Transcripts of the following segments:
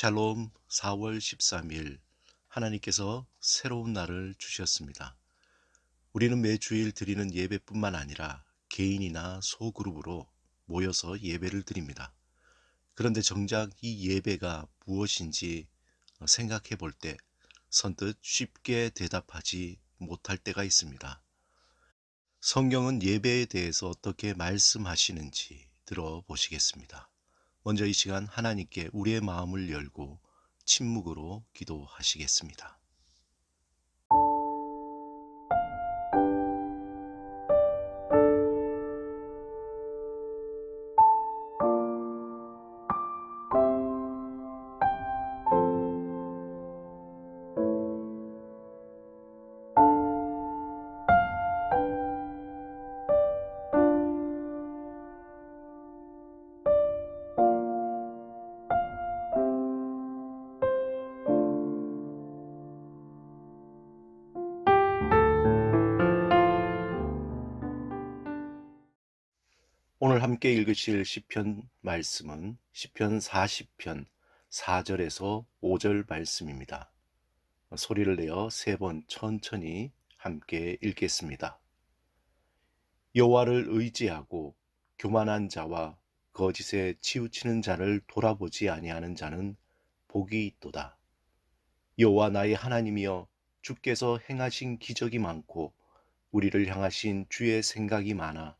샬롬 4월 13일 하나님께서 새로운 날을 주셨습니다. 우리는 매주일 드리는 예배뿐만 아니라 개인이나 소그룹으로 모여서 예배를 드립니다. 그런데 정작 이 예배가 무엇인지 생각해 볼 때 선뜻 쉽게 대답하지 못할 때가 있습니다. 성경은 예배에 대해서 어떻게 말씀하시는지 들어보시겠습니다. 먼저 이 시간 하나님께 우리의 마음을 열고 침묵으로 기도하시겠습니다. 함께 읽으실 시편 말씀은 시편 40편 4절에서 5절 말씀입니다. 소리를 내어 세 번 천천히 함께 읽겠습니다. 여호와를 의지하고 교만한 자와 거짓에 치우치는 자를 돌아보지 아니하는 자는 복이 있도다. 여호와 나의 하나님이여 주께서 행하신 기적이 많고 우리를 향하신 주의 생각이 많아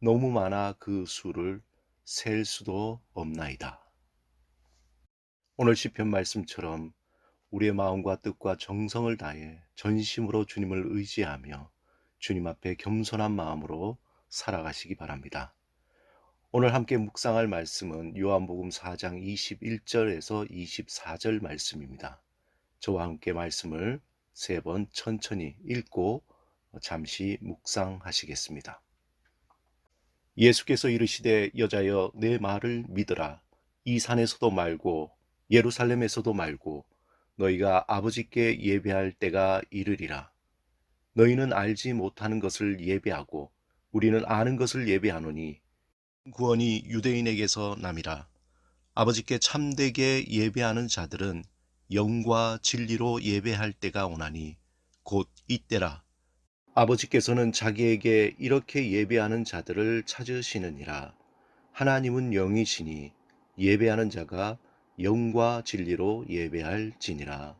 너무 많아 그 수를 셀 수도 없나이다. 오늘 시편 말씀처럼 우리의 마음과 뜻과 정성을 다해 전심으로 주님을 의지하며 주님 앞에 겸손한 마음으로 살아가시기 바랍니다. 오늘 함께 묵상할 말씀은 요한복음 4장 21절에서 24절 말씀입니다. 저와 함께 말씀을 세 번 천천히 읽고 잠시 묵상하시겠습니다. 예수께서 이르시되 여자여 내 말을 믿으라. 이 산에서도 말고 예루살렘에서도 말고 너희가 아버지께 예배할 때가 이르리라. 너희는 알지 못하는 것을 예배하고 우리는 아는 것을 예배하노니 구원이 유대인에게서 남이라. 아버지께 참되게 예배하는 자들은 영과 진리로 예배할 때가 오나니 곧 이때라 아버지께서는 자기에게 이렇게 예배하는 자들을 찾으시느니라. 하나님은 영이시니 예배하는 자가 영과 진리로 예배할 지니라.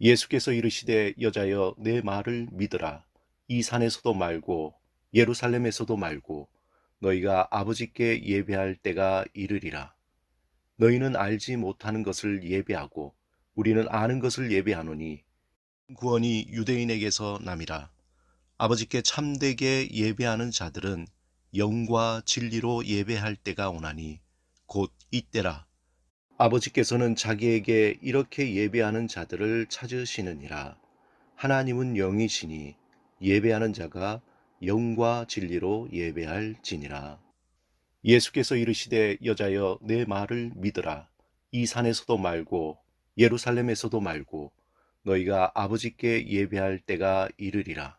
예수께서 이르시되 여자여 내 말을 믿으라. 이 산에서도 말고 예루살렘에서도 말고 너희가 아버지께 예배할 때가 이르리라. 너희는 알지 못하는 것을 예배하고 우리는 아는 것을 예배하노니 구원이 유대인에게서 남이라. 아버지께 참되게 예배하는 자들은 영과 진리로 예배할 때가 오나니 곧 이때라. 아버지께서는 자기에게 이렇게 예배하는 자들을 찾으시느니라. 하나님은 영이시니 예배하는 자가 영과 진리로 예배할 지니라. 예수께서 이르시되 여자여 내 말을 믿으라. 이 산에서도 말고 예루살렘에서도 말고 너희가 아버지께 예배할 때가 이르리라.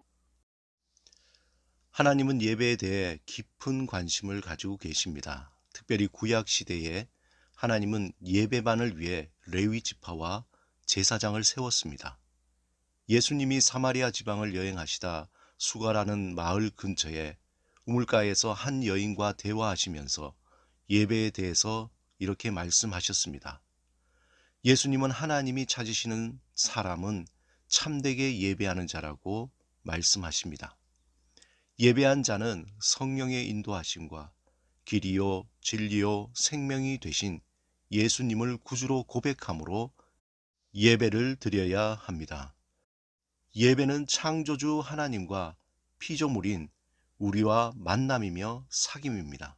하나님은 예배에 대해 깊은 관심을 가지고 계십니다. 특별히 구약 시대에 하나님은 예배반을 위해 레위 지파와 제사장을 세웠습니다. 예수님이 사마리아 지방을 여행하시다 수가라는 마을 근처에 우물가에서 한 여인과 대화하시면서 예배에 대해서 이렇게 말씀하셨습니다. 예수님은 하나님이 찾으시는 사람은 참되게 예배하는 자라고 말씀하십니다. 예배한 자는 성령의 인도하심과 길이요 진리요 생명이 되신 예수님을 구주로 고백함으로 예배를 드려야 합니다. 예배는 창조주 하나님과 피조물인 우리와 만남이며 사귐입니다.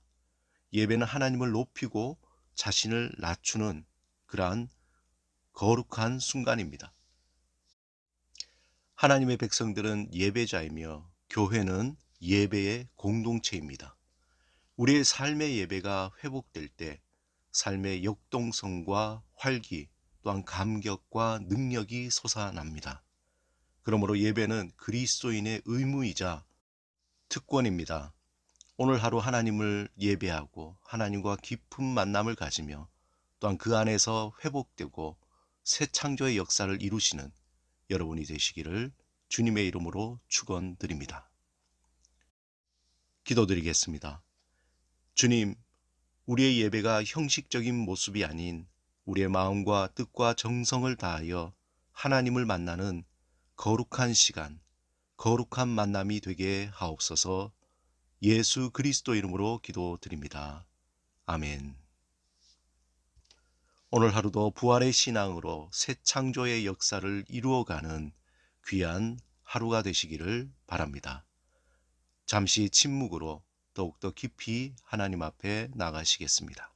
예배는 하나님을 높이고 자신을 낮추는 그러한 거룩한 순간입니다. 하나님의 백성들은 예배자이며 교회는 예배의 공동체입니다. 우리의 삶의 예배가 회복될 때 삶의 역동성과 활기 또한 감격과 능력이 솟아납니다. 그러므로 예배는 그리스도인의 의무이자 특권입니다. 오늘 하루 하나님을 예배하고 하나님과 깊은 만남을 가지며 또한 그 안에서 회복되고 새 창조의 역사를 이루시는 여러분이 되시기를 주님의 이름으로 축원드립니다. 기도드리겠습니다. 주님, 우리의 예배가 형식적인 모습이 아닌 우리의 마음과 뜻과 정성을 다하여 하나님을 만나는 거룩한 시간, 거룩한 만남이 되게 하옵소서 예수 그리스도 이름으로 기도드립니다. 아멘. 오늘 하루도 부활의 신앙으로 새 창조의 역사를 이루어가는 귀한 하루가 되시기를 바랍니다. 잠시 침묵으로 더욱더 깊이 하나님 앞에 나가시겠습니다.